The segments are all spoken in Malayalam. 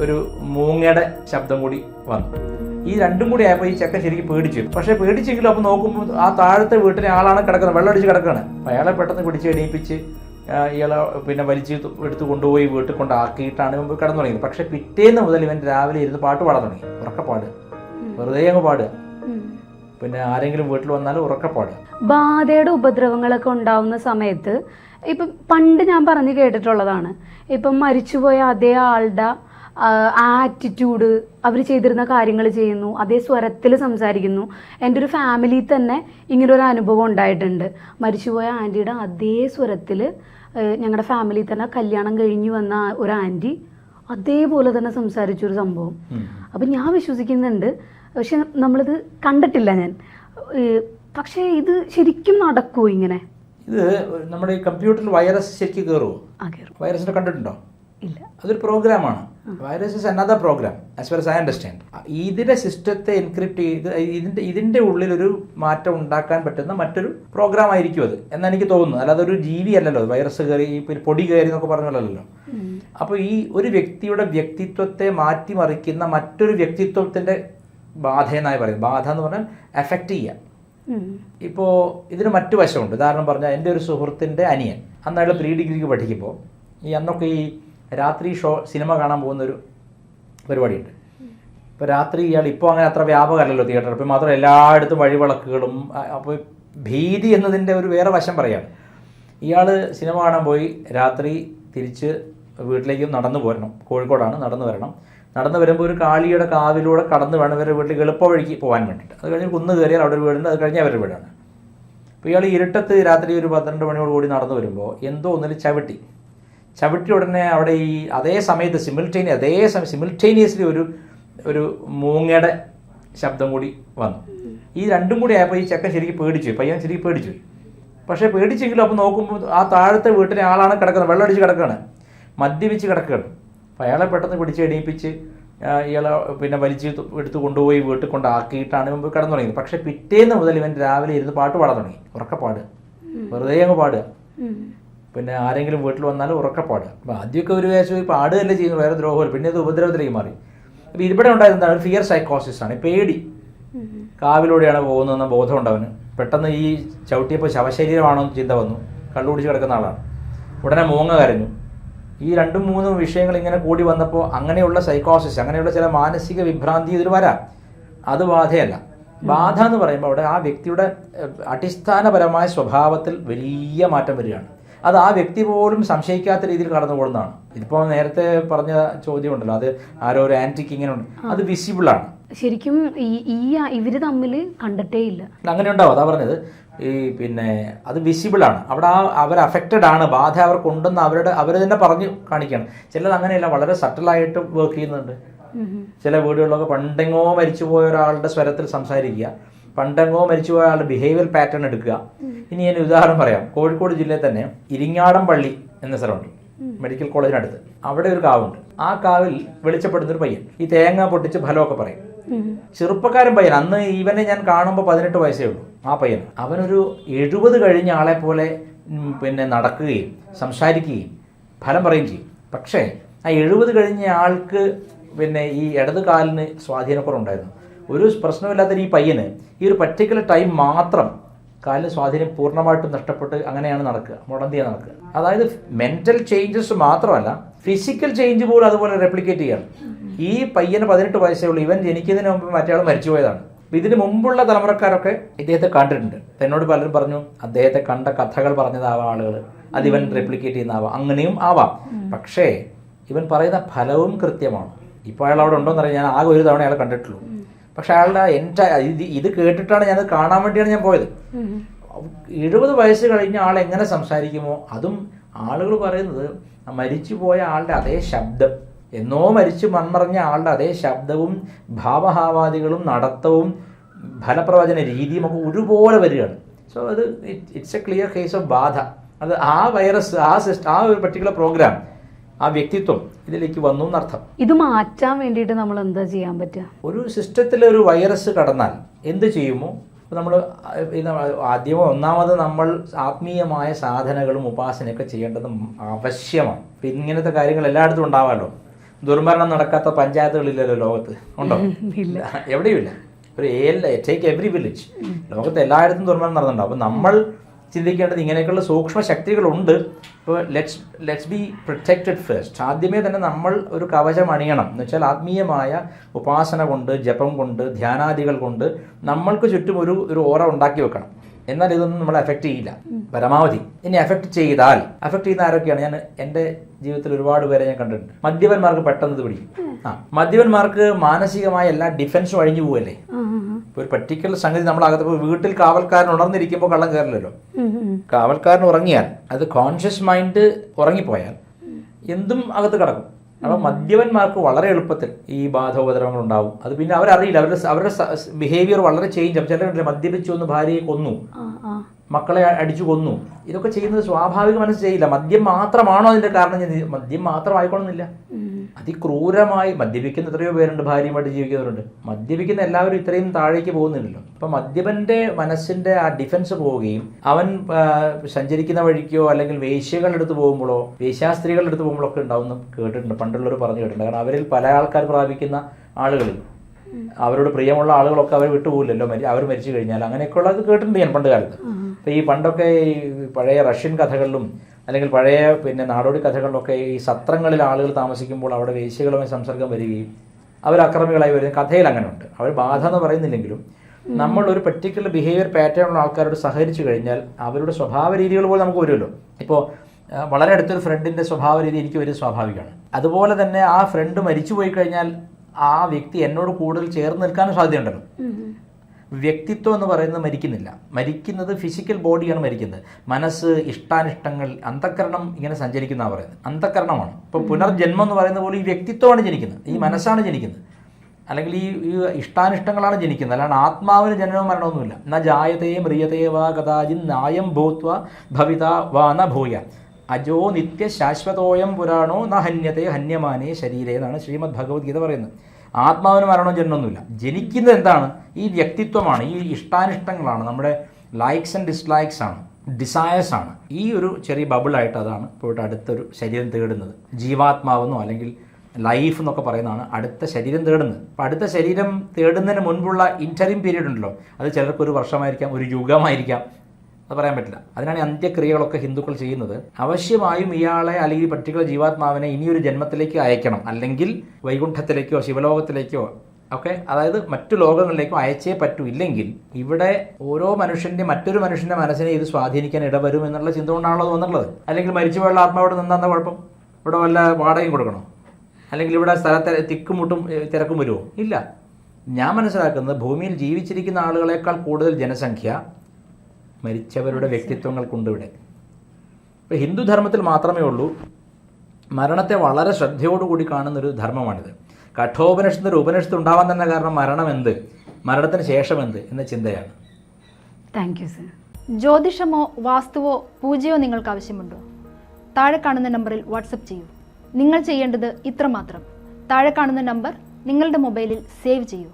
ഒരു മൂങ്ങയുടെ ശബ്ദം കൂടി വന്നു. ഈ രണ്ടും കൂടി ആയപ്പോൾ ഈ ചെക്കൻ ശരിക്കും പേടിച്ചു. പക്ഷേ പേടിച്ചെങ്കിലും അപ്പോൾ നോക്കുമ്പോൾ ആ താഴത്തെ വീട്ടിലെ ആളാണ് കിടക്കുന്നത്. വെള്ളം അടിച്ച് കിടക്കുകയാണ് അപ്പോൾ അയാളെ പെട്ടെന്ന് പിടിച്ച് എണീപ്പിച്ച് ഇയാളെ പിന്നെ വലിച്ച് എടുത്ത് കൊണ്ടുപോയി വീട്ടിൽ കൊണ്ടാക്കിയിട്ടാണ് ഇവൻ കിടന്നു തുടങ്ങിയത്. പക്ഷേ പിറ്റേന്ന് മുതൽ ഇവൻ രാവിലെ ഇരുന്ന് പാട്ട് പാടാൻ തുടങ്ങി. ഉറക്കപ്പാട് വെറുതെ അങ്ങ് പാടുക. പിന്നെ ആരെങ്കിലും വീട്ടിൽ വന്നാൽ ഉറക്കപ്പാട് ബാധയുടെ ഉപദ്രവങ്ങളൊക്കെ ഉണ്ടാവുന്ന സമയത്ത് ഇപ്പം പണ്ട് ഞാൻ പറഞ്ഞു കേട്ടിട്ടുള്ളതാണ്. ഇപ്പം മരിച്ചുപോയ അതേ ആളുടെ ആറ്റിറ്റ്യൂഡ് അവർ ചെയ്തിരുന്ന കാര്യങ്ങൾ ചെയ്യുന്നു അതേ സ്വരത്തിൽ സംസാരിക്കുന്നു. എന്റെ ഒരു ഫാമിലിയിൽ തന്നെ ഇങ്ങനെ ഒരു അനുഭവം ഉണ്ടായിട്ടുണ്ട്. മരിച്ചുപോയ ആന്റിയുടെ അതേ സ്വരത്തിൽ ഞങ്ങളുടെ ഫാമിലിയിൽ തന്നെ കല്യാണം കഴിഞ്ഞു വന്ന ഒരു ആന്റി അതേപോലെ തന്നെ സംസാരിച്ചൊരു സംഭവം. അപ്പം ഞാൻ വിശ്വസിക്കുന്നുണ്ട് പക്ഷെ നമ്മളിത് കണ്ടിട്ടില്ല ഞാൻ. പക്ഷേ ഇത് ശരിക്കും നടക്കുമോ ഇങ്ങനെ? ഇത് നമ്മുടെ ഈ കമ്പ്യൂട്ടറിൽ വൈറസ് ശരിക്കും കയറുമോ ആ വൈറസിനെ കണ്ടിട്ടുണ്ടോ? ഇല്ല. അതൊരു പ്രോഗ്രാമാണ് virus is another program as far I understand ഇതിന്റെ സിസ്റ്റത്തെ എൻക്രിപ്റ്റ് ചെയ്ത് ഇതിന്റെ ഇതിന്റെ ഉള്ളിൽ ഒരു മാറ്റം ഉണ്ടാക്കാൻ പറ്റുന്ന മറ്റൊരു പ്രോഗ്രാം ആയിരിക്കും അത് എന്ന് എനിക്ക് തോന്നുന്നു അല്ലാതെ ഒരു ജീവി അല്ലല്ലോ വൈറസ് കയറി പൊടി കയറി എന്നൊക്കെ പറഞ്ഞല്ലോ അപ്പോൾ ഈ ഒരു വ്യക്തിയുടെ വ്യക്തിത്വത്തെ മാറ്റിമറിക്കുന്ന മറ്റൊരു വ്യക്തിത്വത്തിന്റെ ബാധ എന്നായി പറയുന്നത്. ബാധ എന്ന് പറഞ്ഞാൽ എഫക്റ്റ് ചെയ്യുക ഇപ്പോ ഇപ്പോൾ ഇതിന് മറ്റു വശമുണ്ട്. ഉദാഹരണം പറഞ്ഞാൽ എന്റെ ഒരു സുഹൃത്തിന്റെ അനിയൻ അന്ന് അയാൾ പ്രീ ഡിഗ്രിക്ക് പഠിക്കുമ്പോൾ ഈ അന്നൊക്കെ ഈ രാത്രി ഷോ സിനിമ കാണാൻ പോകുന്നൊരു പരിപാടിയുണ്ട്. ഇപ്പോൾ രാത്രി ഇയാൾ ഇപ്പോൾ അങ്ങനെ അത്ര വ്യാപകമല്ലല്ലോ തിയേറ്റർ. ഇപ്പോൾ മാത്രം എല്ലായിടത്തും വഴിവിളക്കുകളും അപ്പോൾ ഭീതി എന്നതിന്റെ ഒരു വേറെ വശം പറയാം. ഇയാൾ സിനിമ കാണാൻ പോയി രാത്രി തിരിച്ച് വീട്ടിലേക്കും നടന്നു പോരണം. കോഴിക്കോടാണ് നടന്നു വരണം. നടന്നു വരുമ്പോൾ ഒരു കാളിയുടെ കാവിലൂടെ കടന്നു വേണം ഇവരുടെ വീട്ടിലേക്ക് എളുപ്പ വഴിക്ക് പോകാൻ വേണ്ടിയിട്ട്. അത് കഴിഞ്ഞ് കുന്ന് കയറിയാൽ അവിടെ ഒരു വീടുണ്ട് അത് കഴിഞ്ഞ് അവരുടെ വീടാണ്. അപ്പോൾ ഇയാൾ ഇരുട്ടത്ത് രാത്രി ഒരു പന്ത്രണ്ട് മണിയോട് കൂടി നടന്നു വരുമ്പോൾ എന്തോ ഒന്നിൽ ചവിട്ടി. ചവിട്ടി ഉടനെ അവിടെ ഈ അതേ സമയത്ത് സിമിൾട്ടേനി അതേ സമയം സിമിൾട്ടേനിയസ്ലി ഒരു ഒരു മൂങ്ങയുടെ ശബ്ദം കൂടി വന്നു. ഈ രണ്ടും കൂടി ആയപ്പോൾ ഈ ചെക്കൻ ശരിക്കും പേടിച്ചു പയ്യൻ ശരിക്കും പേടിച്ചു പക്ഷേ പേടിച്ചെങ്കിലും അപ്പോൾ നോക്കുമ്പോൾ ആ താഴത്തെ വീട്ടിലെ ആളാണ് കിടക്കുന്നത്. വെള്ളം അടിച്ച് കിടക്കുകയാണ്. മദ്യപിച്ച് കിടക്കുകയാണ്. അപ്പോൾ അയാളെ പെട്ടെന്ന് പിടിച്ച് എണീപ്പിച്ച് ഇയാളെ പിന്നെ വലിച്ച് എടുത്ത് കൊണ്ടുപോയി വീട്ടിൽ കൊണ്ടാക്കിയിട്ടാണ് പോയി കിടന്നു തുടങ്ങിയത്. പക്ഷേ പിറ്റേന്ന് മുതൽ ഇവൻ രാവിലെ ഇരുന്ന് പാട്ട് പാടാൻ തുടങ്ങി. ഉറക്കെ പാടുക വെറുതെ അങ്ങ് പാടുക. പിന്നെ ആരെങ്കിലും വീട്ടിൽ വന്നാൽ ഉറക്കപ്പാട് അപ്പോൾ ആദ്യമൊക്കെ ഒരു വേഷം പാടുകയല്ലേ ചെയ്യുന്നു വേറെ ദ്രോഹമല്ല. പിന്നെ അത് ഉപദ്രവത്തിലേക്ക് മാറി. അപ്പോൾ ഇവിടെ ഉണ്ടായത് എന്താണ്? ഫിയർ സൈക്കോസിസ് ആണ്. പേടി. കാവിലൂടെയാണ് പോകുന്നതെന്ന ബോധം അവന്. പെട്ടെന്ന് ഈ ചവിട്ടിയപ്പോൾ ശവശരീരമാണോ എന്ന് ചിന്ത വന്നു. കള്ളുപിടിച്ച് കിടക്കുന്ന ആളാണ്. ഉടനെ മൂങ്ങ കരഞ്ഞു. ഈ രണ്ടും മൂന്നും വിഷയങ്ങൾ ഇങ്ങനെ കൂടി വന്നപ്പോൾ അങ്ങനെയുള്ള സൈക്കോസിസ് അങ്ങനെയുള്ള ചില മാനസിക വിഭ്രാന്തി ഇതിൽ വരാം. അത് ബാധയല്ല. ബാധ എന്ന് പറയുമ്പോൾ അവിടെ ആ വ്യക്തിയുടെ അടിസ്ഥാനപരമായ സ്വഭാവത്തിൽ വലിയ മാറ്റം വരികയാണ്. അത് ആ വ്യക്തി പോലും സംശയിക്കാത്ത രീതിയിൽ കടന്നു പോകുന്നതാണ്. ഇതിപ്പോൾ നേരത്തെ പറഞ്ഞ ചോദ്യമുണ്ടല്ലോ അത് ആരോ ഒരു ആന്റിക്ക് ഇങ്ങനെ ഉണ്ട്. അത് വിസിബിളാണ് ശരിക്കും ഈ ഈ ഇവർ തമ്മിൽ കണ്ടിട്ടേ ഇല്ല. അങ്ങനെ ഉണ്ടാവും അതാ പറഞ്ഞത്. ഈ പിന്നെ അത് വിസിബിൾ ആണ്. അവിടെ ആ അവർ അഫക്റ്റഡ് ആണ് ബാധ അവർക്കുണ്ടെന്ന് അവരുടെ അവർ തന്നെ പറഞ്ഞു കാണിക്കുകയാണ് ചിലത് അങ്ങനെയല്ല വളരെ സട്ടിലായിട്ട് വർക്ക് ചെയ്യുന്നുണ്ട്. ചില വീടുകളിലൊക്കെ പണ്ടെങ്ങോ മരിച്ചുപോയ ഒരാളുടെ സ്വരത്തിൽ സംസാരിക്കുക. പണ്ടെങ്ങോ മരിച്ചുപോയ ആളുടെ ബിഹേവിയർ പാറ്റേൺ എടുക്കുക. ഇനി ഞാൻ ഉദാഹരണം പറയാം. കോഴിക്കോട് ജില്ലയിൽ തന്നെ ഇരിങ്ങാടം പള്ളി എന്ന സ്ഥലമുണ്ട്. മെഡിക്കൽ കോളേജിനടുത്ത് അവിടെ ഒരു കാവുണ്ട്. ആ കാവിൽ വെളിച്ചപ്പെടുന്ന ഒരു പയ്യൻ. ഈ തേങ്ങ പൊട്ടിച്ച് ഫലമൊക്കെ പറയും. ചെറുപ്പക്കാരൻ പയ്യൻ. അന്ന് ഇവനെ ഞാൻ കാണുമ്പോൾ പതിനെട്ട് വയസ്സേ ഉള്ളൂ. ആ പയ്യൻ. അവനൊരു എഴുപത് കഴിഞ്ഞ ആളെ പോലെ പിന്നെ നടക്കുകയും സംസാരിക്കുകയും ഫലം പറയുകയും ചെയ്യും. പക്ഷേ ആ എഴുപത് കഴിഞ്ഞ ആൾക്ക് പിന്നെ ഈ ഇടത് കാലിന് സ്വാധീനക്കുറവുണ്ടായിരുന്നു. ഒരു പ്രശ്നമില്ലാത്ത ഈ പയ്യന് ഈ ഒരു പർട്ടിക്കുലർ ടൈം മാത്രം കാലിന് സ്വാധീനം പൂർണമായിട്ടും നഷ്ടപ്പെട്ട് അങ്ങനെയാണ് നടക്കുക മുടന്തിയാണ് നടക്കുക. അതായത് മെന്റൽ ചേഞ്ചസ് മാത്രമല്ല ഫിസിക്കൽ ചേഞ്ച് പോലും അതുപോലെ റെപ്ലിക്കേറ്റ് ചെയ്യണം. ഈ പയ്യന് പതിനെട്ട് വയസ്സേ ഉള്ളൂ ഇവൻ ജനിക്കുന്നതിന് മുമ്പ് മറ്റേ ആൾ മരിച്ചുപോയതാണ് ഇതിന് മുമ്പുള്ള തലമുറക്കാരൊക്കെ ഇദ്ദേഹത്തെ കണ്ടിട്ടുണ്ട്. എന്നോട് പലരും പറഞ്ഞു അദ്ദേഹത്തെ കണ്ട കഥകൾ പറഞ്ഞതാവാം ആളുകൾ അത് ഇവൻ റെപ്ലിക്കേറ്റ് ചെയ്യുന്നതാവാം അങ്ങനെയും ആവാം. പക്ഷേ ഇവൻ പറയുന്ന ഫലവും കൃത്യമാണ്. ഇപ്പോൾ അയാൾ അവിടെ ഉണ്ടോന്ന് അറിയാം ഞാൻ ആകെ ഒരു തവണ അയാൾ കണ്ടിട്ടുള്ളൂ. പക്ഷെ അയാളുടെ എന്റെ ഇത് ഇത് കേട്ടിട്ടാണ് ഞാനത് കാണാൻ വേണ്ടിയാണ് ഞാൻ പോയത്. എഴുപത് വയസ്സ് കഴിഞ്ഞ ആൾ എങ്ങനെ സംസാരിക്കുമോ അതും ആളുകൾ പറയുന്നത് മരിച്ചു പോയ ആളുടെ അതേ ശബ്ദം. എന്നോ മരിച്ചു മൺമറഞ്ഞ ആളുടെ അതേ ശബ്ദവും ഭാവഹാവാദികളും നടത്തവും ഫലപ്രവചന രീതിയും ഒക്കെ ഒരുപോലെ വരികയാണ്. സോ അത് it's a clear case of ബാധ. അത് ആ വൈറസ് ആ സിസ്റ്റം ആ ഒരു പർട്ടിക്കുലർ പ്രോഗ്രാം ആ വ്യക്തിത്വം ഇതിലേക്ക് വന്നു എന്നർത്ഥം. ഇത് മാറ്റാൻ വേണ്ടിയിട്ട് നമ്മൾ എന്താ ചെയ്യാൻ പറ്റുക? ഒരു സിസ്റ്റത്തിൽ ഒരു വൈറസ് കടന്നാൽ എന്ത് ചെയ്യുമോ? നമ്മൾ ആദ്യമോ ഒന്നാമത് നമ്മൾ ആത്മീയമായ സാധനകളും ഉപാസനയൊക്കെ ചെയ്യേണ്ടത് ആവശ്യമാണ്. ഇപ്പം ഇങ്ങനത്തെ കാര്യങ്ങൾ എല്ലായിടത്തും ഉണ്ടാവാമല്ലോ ദുർമരണം നടക്കാത്ത പഞ്ചായത്തുകളില്ലല്ലോ ലോകത്ത്. ഉണ്ടോ? ഇല്ല. എവിടെയുമില്ല ഒരു ടേക്ക് എവറി വില്ലേജ് ലോകത്ത് എല്ലായിടത്തും ദുർമരണം നടന്നുണ്ടാവും അപ്പം നമ്മൾ ചിന്തിക്കേണ്ടത് ഇങ്ങനെയൊക്കെയുള്ള സൂക്ഷ്മ ശക്തികളുണ്ട് ഇപ്പോൾ let's let's be protected first ആദ്യമേ തന്നെ നമ്മൾ ഒരു കവചം അണിയണം. എന്ന് വെച്ചാൽ ആത്മീയമായ ഉപാസന കൊണ്ട് ജപം കൊണ്ട് ധ്യാനാദികൾ കൊണ്ട് നമ്മൾക്ക് ചുറ്റും ഒരു ഒരു ഓറ ഉണ്ടാക്കി വെക്കണം. എന്നാൽ ഇതൊന്നും നമ്മളെ എഫക്റ്റ് ചെയ്യില്ല. പരമാവധി. ഇനി എഫക്റ്റ് ചെയ്താൽ എഫക്റ്റ് ചെയ്യുന്ന ആരൊക്കെയാണ്? ഞാൻ എന്റെ ജീവിതത്തിൽ ഒരുപാട് പേരെ ഞാൻ കണ്ടിട്ടുണ്ട്. മദ്യപന്മാർക്ക് പെട്ടെന്ന് ഇത് പിടിക്കും. ആ മദ്യപന്മാർക്ക് മാനസികമായ എല്ലാ ഡിഫൻസും അഴിഞ്ഞു പോവല്ലേ? ആ, ആ, ആ. ഇപ്പൊ ഒരു പർട്ടിക്കുലർ സംഗതി നമ്മളകത്ത് ഇപ്പോൾ വീട്ടിൽ കാവൽക്കാരൻ ഉണർന്നിരിക്കുമ്പോൾ കള്ളം കയറില്ലല്ലോ. കാവൽക്കാരൻ ഉറങ്ങിയാൽ അത് കോൺഷ്യസ് മൈൻഡ് ഉറങ്ങിപ്പോയാൽ എന്തും അകത്ത് കിടക്കും അപ്പോൾ മദ്യപന്മാർക്ക് വളരെ എളുപ്പത്തിൽ ഈ ബാധോപദ്രവങ്ങൾ ഉണ്ടാവും അത് പിന്നെ അവരറിയില്ല അവരുടെ അവരുടെ ബിഹേവിയർ വളരെ ചേഞ്ച് ആവും ചിലരുണ്ട് മദ്യപിച്ചു ഒന്ന് ഭാര്യയെ കൊന്നു. മക്കളെ അടിച്ചു കൊന്നു. ഇതൊക്കെ ചെയ്യുന്നത് സ്വാഭാവിക മനസ്സ് ചെയ്യില്ല. മദ്യം മാത്രമാണോ അതിന്റെ കാരണം മദ്യം മാത്രം ആയിക്കൊള്ളുന്നില്ല അതിക്രൂരമായി മദ്യപിക്കുന്ന എത്രയോ പേരുണ്ട് ഭാര്യയുമായിട്ട് ജീവിക്കുന്നവരുണ്ട്. മദ്യപിക്കുന്ന എല്ലാവരും ഇത്രയും താഴേക്ക് പോകുന്നില്ലല്ലോ. അപ്പൊ മദ്യപന്റെ മനസ്സിന്റെ ആ ഡിഫൻസ് പോവുകയും അവൻ സഞ്ചരിക്കുന്ന വഴിക്കോ അല്ലെങ്കിൽ വേശ്യകളുടെ അടുത്ത് പോകുമ്പോഴോ വേശ്യാസ്ത്രീകളുടെ അടുത്ത് പോകുമ്പോഴോ ഒക്കെ ഉണ്ടാവുന്ന കേട്ടിട്ടുണ്ട്. പണ്ടുള്ളവർ പറഞ്ഞു കേട്ടിട്ടുണ്ട്. കാരണം അവരിൽ പല ആൾക്കാർ പ്രാപിക്കുന്ന ആളുകളിൽ. അവരോട് പ്രിയമുള്ള ആളുകളൊക്കെ അവർ വിട്ടുപോകില്ലല്ലോ അവർ മരിച്ചു കഴിഞ്ഞാൽ. അങ്ങനെയൊക്കെയുള്ളത് കേട്ടിട്ടുണ്ട് ഞാൻ പണ്ട് കാലത്ത്. അപ്പൊ ഈ പണ്ടൊക്കെ ഈ പഴയ റഷ്യൻ കഥകളിലും അല്ലെങ്കിൽ പഴയ പിന്നെ നാടോടി കഥകളിലൊക്കെ ഈ സത്രങ്ങളിൽ ആളുകൾ താമസിക്കുമ്പോൾ അവിടെ വേശ്യകളുമായി സംസർഗം വരികയും അവർ അക്രമികളായി വരുന്ന കഥയിൽ അങ്ങനെ ഉണ്ട് അവർ ബാധ എന്ന് പറയുന്നില്ലെങ്കിലും നമ്മൾ ഒരു പർട്ടിക്കുലർ ബിഹേവിയർ പാറ്റേൺ ഉള്ള ആൾക്കാരോട് സഹകരിച്ചു കഴിഞ്ഞാൽ അവരുടെ സ്വഭാവ രീതികൾ പോലും നമുക്ക് വരുമല്ലോ. ഇപ്പോൾ വളരെ അടുത്തൊരു ഫ്രണ്ടിന്റെ സ്വഭാവ രീതി എനിക്ക് വരും സ്വാഭാവികമാണ്. അതുപോലെ തന്നെ ആ ഫ്രണ്ട് മരിച്ചു പോയി കഴിഞ്ഞാൽ ആ വ്യക്തി എന്നോട് കൂടുതൽ ചേർന്ന് നിൽക്കാനും സാധ്യതയുണ്ടല്ലോ. വ്യക്തിത്വം എന്ന് പറയുന്നത് മരിക്കുന്നില്ല. മരിക്കുന്നത് ഫിസിക്കൽ ബോഡിയാണ് മരിക്കുന്നത്. മനസ്സ് ഇഷ്ടാനിഷ്ടങ്ങൾ അന്തക്കരണം ഇങ്ങനെ സഞ്ചരിക്കുന്ന പറയുന്നത്. അന്തക്കരണമാണ് ഇപ്പോൾ പുനർജന്മം എന്ന് പറയുന്ന പോലെ ഈ വ്യക്തിത്വമാണ് ജനിക്കുന്നത്. ഈ മനസ്സാണ് ജനിക്കുന്നത്. അല്ലെങ്കിൽ ഈ ഈ ഇഷ്ടാനിഷ്ടങ്ങളാണ് ജനിക്കുന്നത്. അല്ലാണ്ട് ആത്മാവിന് ജനനവും മരണമൊന്നുമില്ല ന ജായതേ മ്രിയതേ വാ കഥാചിൻ നായം ഭൂത്വ ഭവിത വാ ന ഭൂയ. അജോ നിത്യ ശാശ്വതോയം പുരാണോ ന ഹന്യമാനേ ശരീരേ എന്നാണ് ശ്രീമദ് ഭഗവത്ഗീത പറയുന്നത്. ആത്മാവിന് മരണവും ജനനൊന്നുമില്ല ജനിക്കുന്നത് എന്താണ്? ഈ വ്യക്തിത്വമാണ് ഈ ഇഷ്ടാനിഷ്ടങ്ങളാണ് നമ്മുടെ ലൈക്സ് ആൻഡ് ഡിസ്ലൈക്സ് ആണ് ഡിസയേഴ്സ് ആണ്. ഈ ഒരു ചെറിയ ബബിളായിട്ട് അതാണ് പോയിട്ട് അടുത്തൊരു ശരീരം തേടുന്നത്. ജീവാത്മാവെന്നോ അല്ലെങ്കിൽ ലൈഫ് എന്നൊക്കെ പറയുന്നതാണ് അടുത്ത ശരീരം തേടുന്നത്. അപ്പം അടുത്ത ശരീരം തേടുന്നതിന് മുൻപുള്ള ഇന്ററിം പീരീഡ് ഉണ്ടല്ലോ. അത് ചിലർക്ക് ഒരു വർഷമായിരിക്കാം ഒരു യുഗമായിരിക്കാം. അത് പറയാൻ പറ്റില്ല. അതിനാണ് അന്ത്യക്രിയകളൊക്കെ ഹിന്ദുക്കൾ ചെയ്യുന്നത്. അവശ്യമായും ഇയാളെ അല്ലെങ്കിൽ പർട്ടിക്കുലർ ജീവാത്മാവിനെ ഇനിയൊരു ജന്മത്തിലേക്ക് അയക്കണം. അല്ലെങ്കിൽ വൈകുണ്ഠത്തിലേക്കോ ശിവലോകത്തിലേക്കോ ഓക്കെ അതായത് മറ്റു ലോകങ്ങളിലേക്കും അയച്ചേ പറ്റൂ. ഇല്ലെങ്കിൽ ഇവിടെ ഓരോ മനുഷ്യന്റെ മറ്റൊരു മനുഷ്യന്റെ മനസ്സിനെ ഇത് സ്വാധീനിക്കാൻ ഇടവരും എന്നുള്ള ചിന്ത കൊണ്ടാണല്ലോ തോന്നുന്നത് അല്ലെങ്കിൽ മരിച്ചുപോയുള്ള ആത്മാവിടെ നിന്നാ കുഴപ്പം? ഇവിടെ വല്ല വാടകയും കൊടുക്കണോ? അല്ലെങ്കിൽ ഇവിടെ സ്ഥലത്തെ തിക്കുമുട്ടും തിരക്കും വരുമോ ഇല്ല. ഞാൻ മനസ്സിലാക്കുന്നത് ഭൂമിയിൽ ജീവിച്ചിരിക്കുന്ന ആളുകളെക്കാൾ കൂടുതൽ ജനസംഖ്യ മരിച്ചവരുടെ വ്യക്തിത്വങ്ങൾ കൊണ്ടിവിടെ ഇപ്പോൾ ഹിന്ദുധർമ്മത്തിൽ മാത്രമേ ഉള്ളൂ. മരണത്തെ വളരെ ശ്രദ്ധയോടുകൂടി കാണുന്നൊരു ധർമ്മമാണിത്. കഠോപനിഷത്ത് ഉപനിഷത്ത് ഉണ്ടാവാൻ തന്നെ കാരണം മരണം എന്ത്? മരണത്തിന് ശേഷം എന്ത് എന്ന ചിന്തയാണ്. താങ്ക് യു സർ ജ്യോതിഷമോ വാസ്തുവോ പൂജയോ നിങ്ങൾക്ക് ആവശ്യമുണ്ടോ? താഴെ കാണുന്ന നമ്പറിൽ വാട്സപ്പ് ചെയ്യൂ. നിങ്ങൾ ചെയ്യേണ്ടത് ഇത്രമാത്രം താഴെ കാണുന്ന നമ്പർ നിങ്ങളുടെ മൊബൈലിൽ സേവ് ചെയ്യൂ.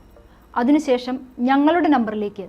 അതിനുശേഷം ഞങ്ങളുടെ നമ്പറിലേക്ക്